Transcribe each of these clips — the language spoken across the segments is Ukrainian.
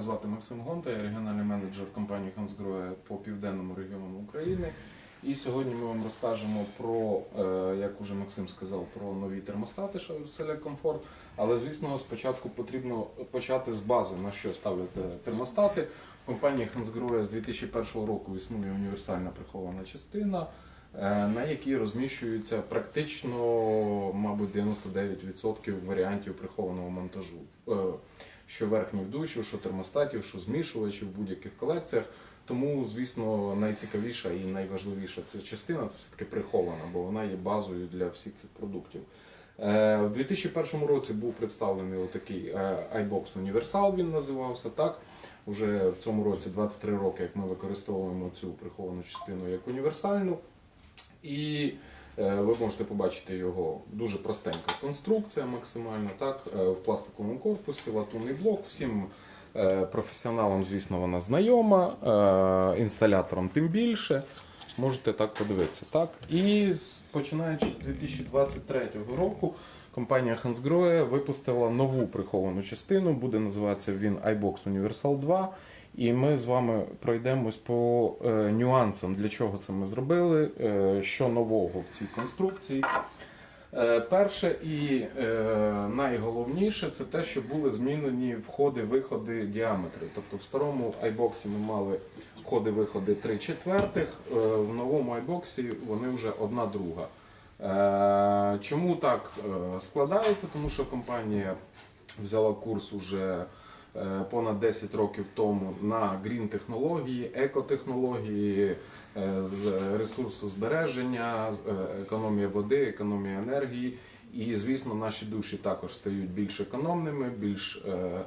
Мене звати Максим Гонта, я регіональний менеджер компанії Хансгроя по південному регіону України. І сьогодні ми вам розкажемо про, е, як уже Максим сказав, про нові термостати Select Comfort. Але звісно, спочатку потрібно почати з бази, на що ставляться термостати. В компанії Хансгроя з 2001 року існує універсальна прихована частина, е, на якій розміщується практично, мабуть, 99% варіантів прихованого монтажу. Що верхніх душів, що термостатів, що змішувачів в будь-яких колекціях. Тому, звісно, найцікавіша і найважливіша ця частина це все-таки прихована, бо вона є базою для всіх цих продуктів. Е, В 2001 році був представлений отакий е, iBox Universal, він називався так. Уже в цьому році 23 роки, як ми використовуємо цю приховану частину як універсальну. І ви можете побачити його дуже простенька конструкція, максимально так, е, в пластиковому корпусі, латунний блок. Всім е, професіоналам, звісно, вона знайома, е, інсталяторам тим більше. Можете так подивитися. Так? І починаючи з 2023 року компанія Hansgrohe випустила нову приховану частину, буде називатися він iBox Universal 2. І ми з вами пройдемось по е, нюансам, для чого це ми зробили, е, що нового в цій конструкції. Е, перше і найголовніше це те, що були змінені входи-виходи діаметри. Тобто в старому iBox ми мали входи-виходи 3 четвертих, в новому iBox вони вже одна друга. Чому так складається? Тому що компанія взяла курс уже понад 10 років тому на грін технології, екотехнології, е, з ресурсозбереження, з- е, економія води, економія енергії. І, звісно, наші душі також стають більш економними, більш е, е, е,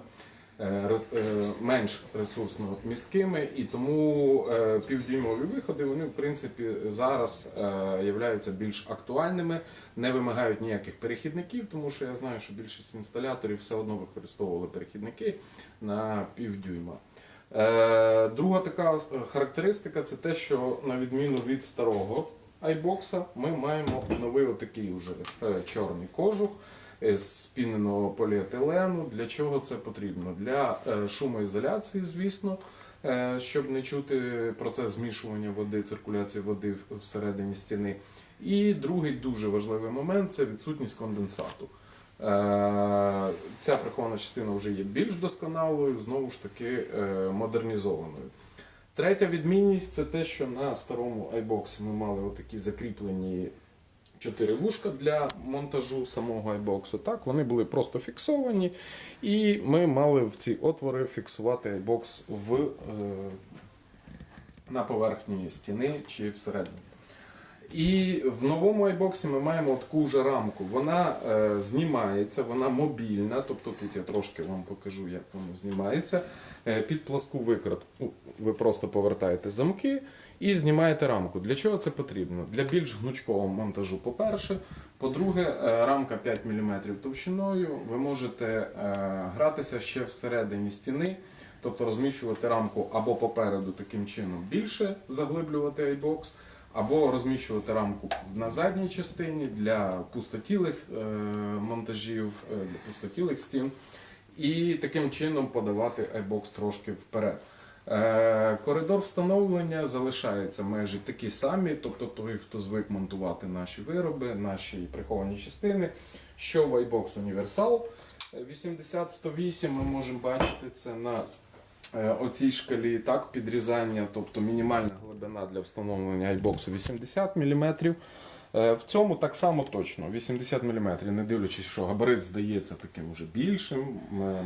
менш ресурсно місткими, і тому е, півдюймові виходи вони в принципі зараз е, являються більш актуальними, не вимагають ніяких перехідників, тому що я знаю, що більшість інсталяторів все одно використовували перехідники на півдюйма. Е, Друга така е, характеристика це те, що на відміну від старого iBox, ми маємо новий отакий уже е, чорний кожух е, з спіненого поліетилену. Для чого це потрібно? Для е, шумоізоляції, звісно, е, щоб не чути процес змішування води, циркуляції води всередині стіни. І другий дуже важливий момент це відсутність конденсату. Е, Ця прихована частина вже є більш досконалою, знову ж таки е, модернізованою. Третя відмінність це те, що на старому iBox ми мали отакі закріплені чотири вушка для монтажу самого iBox. Так, вони були просто фіксовані, і ми мали в ці отвори фіксувати iBox в, е, на поверхні стіни чи всередині. І в новому iBox ми маємо таку ж рамку. Вона е, знімається, вона мобільна, тобто тут я трошки вам покажу, як воно знімається. Е, під пласку викрутку ви просто повертаєте замки і знімаєте рамку. Для чого це потрібно? Для більш гнучкого монтажу, по-перше. По-друге, е, рамка 5 мм товщиною. Ви можете е, гратися ще всередині стіни, тобто розміщувати рамку або попереду таким чином більше заглиблювати iBox, або розміщувати рамку на задній частині для пустотілих монтажів, для пустотілих стін, і таким чином подавати iBox трошки вперед. Е, Коридор встановлення залишається майже такі самі, тобто той, хто звик монтувати наші вироби, наші приховані частини, що в iBox Universal 80-108 ми можемо бачити це на е, оцій шкалі так, підрізання, тобто мінімальна глибина для встановлення iBox 80 мм. Е, В цьому так само точно 80 мм, не дивлячись, що габарит здається таким уже більшим,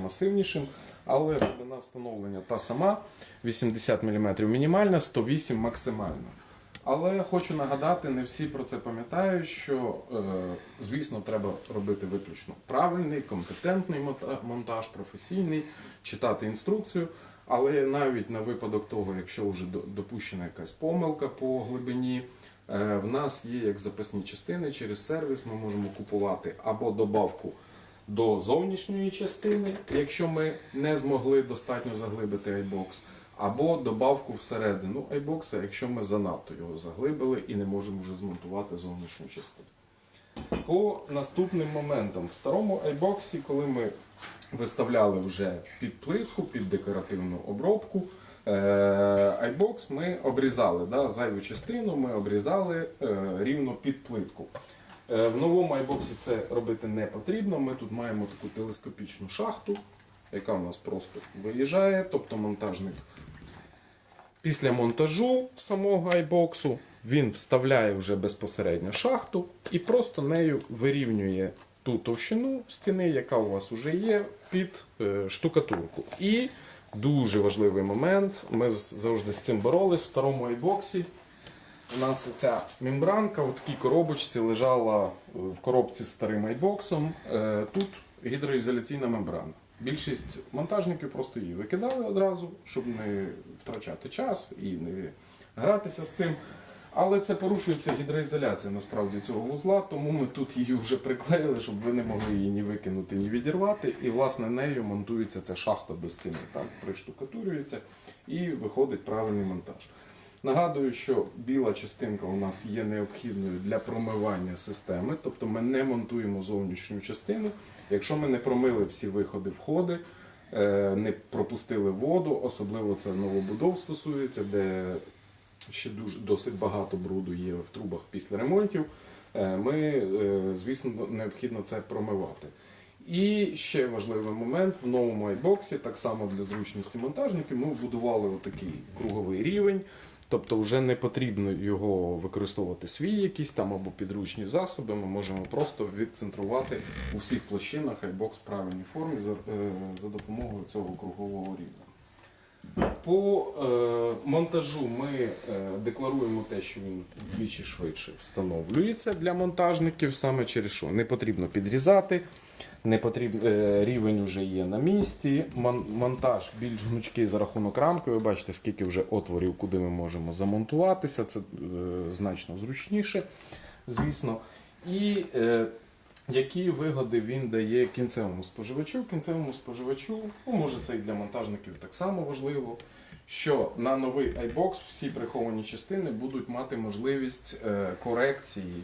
масивнішим, але глибина встановлення та сама 80 мм мінімальна, 108 максимальна. Але хочу нагадати, не всі про це пам'ятають, що, е, звісно, треба робити виключно правильний, компетентний монтаж, професійний, читати інструкцію. Але навіть на випадок того, якщо вже допущена якась помилка по глибині, в нас є як запасні частини через сервіс. Ми можемо купувати або добавку до зовнішньої частини, якщо ми не змогли достатньо заглибити iBox, або добавку всередину iBox, якщо ми занадто його заглибили і не можемо вже змонтувати зовнішню частину. По наступним моментам в старому iBox, коли ми виставляли вже під плитку, під декоративну обробку. Е, Айбокс ми обрізали, да, зайву частину ми обрізали е, рівно під плитку. Е, В новому айбоксі це робити не потрібно. Ми тут маємо таку телескопічну шахту, яка у нас просто виїжджає, тобто монтажник Після монтажу самого айбоксу він вставляє вже безпосередньо шахту і просто нею вирівнює ту товщину стіни, яка у вас вже є, під е, штукатурку. І дуже важливий момент. Ми завжди з цим боролись в старому айбоксі. У нас оця мембранка у такій коробочці лежала е, в коробці з старим айбоксом. Е, Тут гідроізоляційна мембрана. Більшість монтажників просто її викидали одразу, щоб не втрачати час і не гратися з цим. Але це порушується гідроізоляція насправді цього вузла, тому ми тут її вже приклеїли, щоб ви не могли її ні викинути, ні відірвати. І власне нею монтується ця шахта до стіни, так, приштукатурюється і виходить правильний монтаж. Нагадую, що біла частинка у нас є необхідною для промивання системи, тобто ми не монтуємо зовнішню частину. Якщо ми не промили всі виходи, входи, е, не пропустили воду, особливо це новобудов стосується, де ще дуже досить багато бруду є в трубах після ремонтів. е, Ми, е, звісно, необхідно це промивати. І ще важливий момент в новому айбоксі, так само для зручності монтажників, ми вбудували отакий круговий рівень. Тобто вже не потрібно його використовувати свій якісь там або підручні засоби. Ми можемо просто відцентрувати у всіх площинах айбокс в правильній формі за, е, за допомогою цього кругового рівня. По е, монтажу ми е, декларуємо те, що він вдвічі швидше встановлюється для монтажників, саме через що не потрібно підрізати, не потрібно, е, рівень вже є на місці. Мон, монтаж більш гнучкий за рахунок рамки. Ви бачите, скільки вже отворів, куди ми можемо замонтуватися. Це е, значно зручніше, звісно. І е, які вигоди він дає кінцевому споживачу? Кінцевому споживачу, ну може це і для монтажників так само важливо, що на новий iBox всі приховані частини будуть мати можливість е, корекції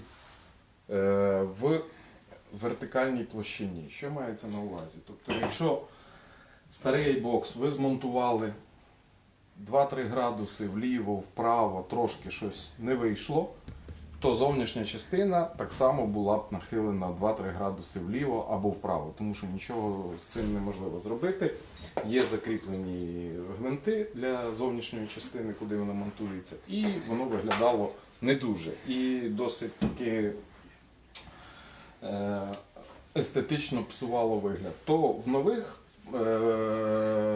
е, в вертикальній площині. Що мається на увазі? Тобто, якщо старий iBox ви змонтували 2-3 градуси вліво, вправо, трошки щось не вийшло, то зовнішня частина так само була б нахилена 2-3 градуси вліво або вправо, тому що нічого з цим неможливо зробити. Є закріплені гвинти для зовнішньої частини, куди вона монтується, і воно виглядало не дуже. І досить таки е, естетично псувало вигляд. То в нових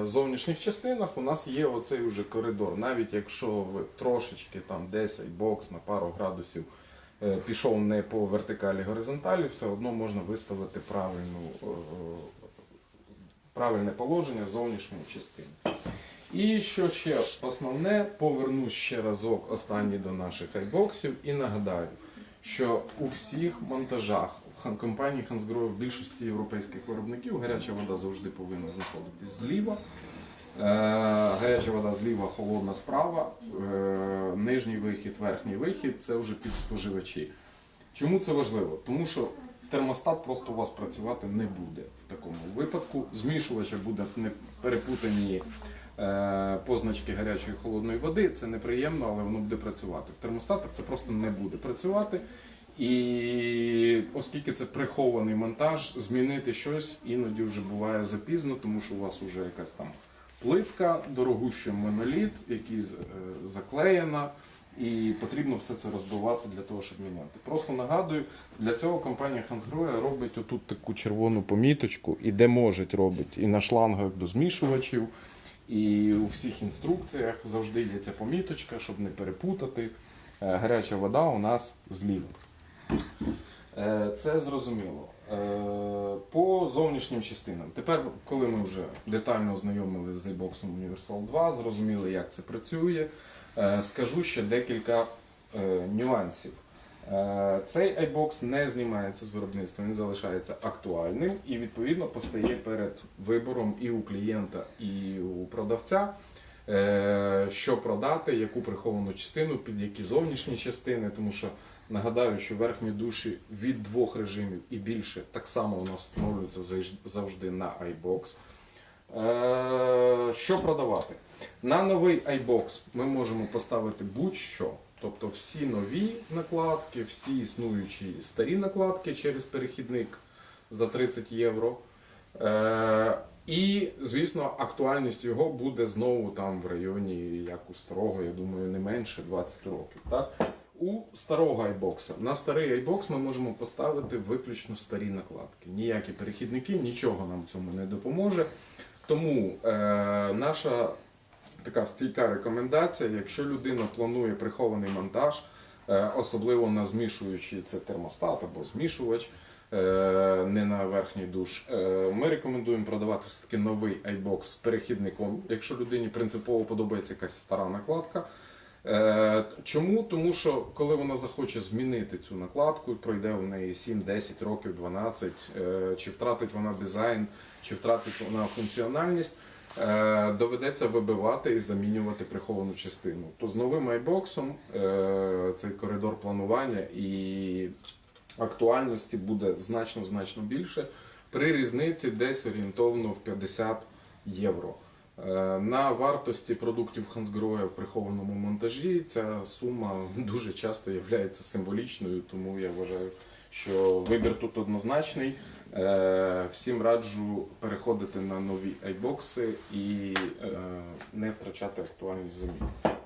зовнішніх частинах у нас є оцей уже коридор. Навіть якщо ви трошечки там 10 бокс на пару градусів е, пішов не по вертикалі горизонталі, все одно можна виставити правильну, е, правильне положення зовнішньої частини. І що ще основне, повернусь ще разок останній до наших айбоксів і нагадаю, що у всіх монтажах компанії Hansgrohe в більшості європейських виробників гаряча вода завжди повинна знаходитись зліва. Е, Гаряча вода зліва, холодна справа, е, нижній вихід, верхній вихід це вже під споживачі. Чому це важливо? Тому що термостат просто у вас працювати не буде в такому випадку. Змішувача буде не перепутані позначки гарячої і холодної води. Це неприємно, але воно буде працювати. В термостатах це просто не буде працювати. І оскільки це прихований монтаж, змінити щось іноді вже буває запізно, тому що у вас вже якась там плитка, дорогущий моноліт, який е, заклеєна, і потрібно все це розбивати для того, щоб міняти. Просто нагадую, для цього компанія Hansgrohe робить отут таку червону поміточку, і де може робить, і на шлангах до змішувачів, і у всіх інструкціях завжди є ця поміточка, щоб не перепутати. Е, Гаряча вода у нас зліва. Е, Це зрозуміло. Е, По зовнішнім частинам. Тепер, коли ми вже детально ознайомилися з iBox Universal 2, зрозуміли, як це працює, скажу ще декілька нюансів. Е, Цей iBox не знімається з виробництва, він залишається актуальним і відповідно постає перед вибором і у клієнта, і у продавця е, що продати, яку приховану частину, під які зовнішні частини, тому що нагадаю, що верхні душі від двох режимів і більше так само у нас встановлюються завжди на iBox. Е, Що продавати? На новий iBox ми можемо поставити будь-що. Тобто всі нові накладки, всі існуючі старі накладки через перехідник за 30 євро. Е, і, звісно, актуальність його буде знову там в районі, як у старого, я думаю, не менше 20 років. Так? У старого айбокса. На старий айбокс ми можемо поставити виключно старі накладки. Ніякі перехідники, нічого нам в цьому не допоможе. Тому е, наша така стійка рекомендація, якщо людина планує прихований монтаж, е, особливо на змішуючий це термостат або змішувач, е, не на верхній душ, е, ми рекомендуємо продавати все-таки новий iBox з перехідником, якщо людині принципово подобається якась стара накладка. Чому? Тому що коли вона захоче змінити цю накладку, пройде в неї 7, 10 років, 12, е, чи втратить вона дизайн, чи втратить вона функціональність, доведеться вибивати і замінювати приховану частину. То з новим iBox е, цей коридор планування і актуальності буде значно значно більше. При різниці десь орієнтовно в 50 євро. Е, На вартості продуктів Хансгроя в прихованому монтажі ця сума дуже часто є символічною, тому я вважаю, що вибір тут однозначний. Е, Всім раджу переходити на нові айбокси і е, не втрачати актуальність замін.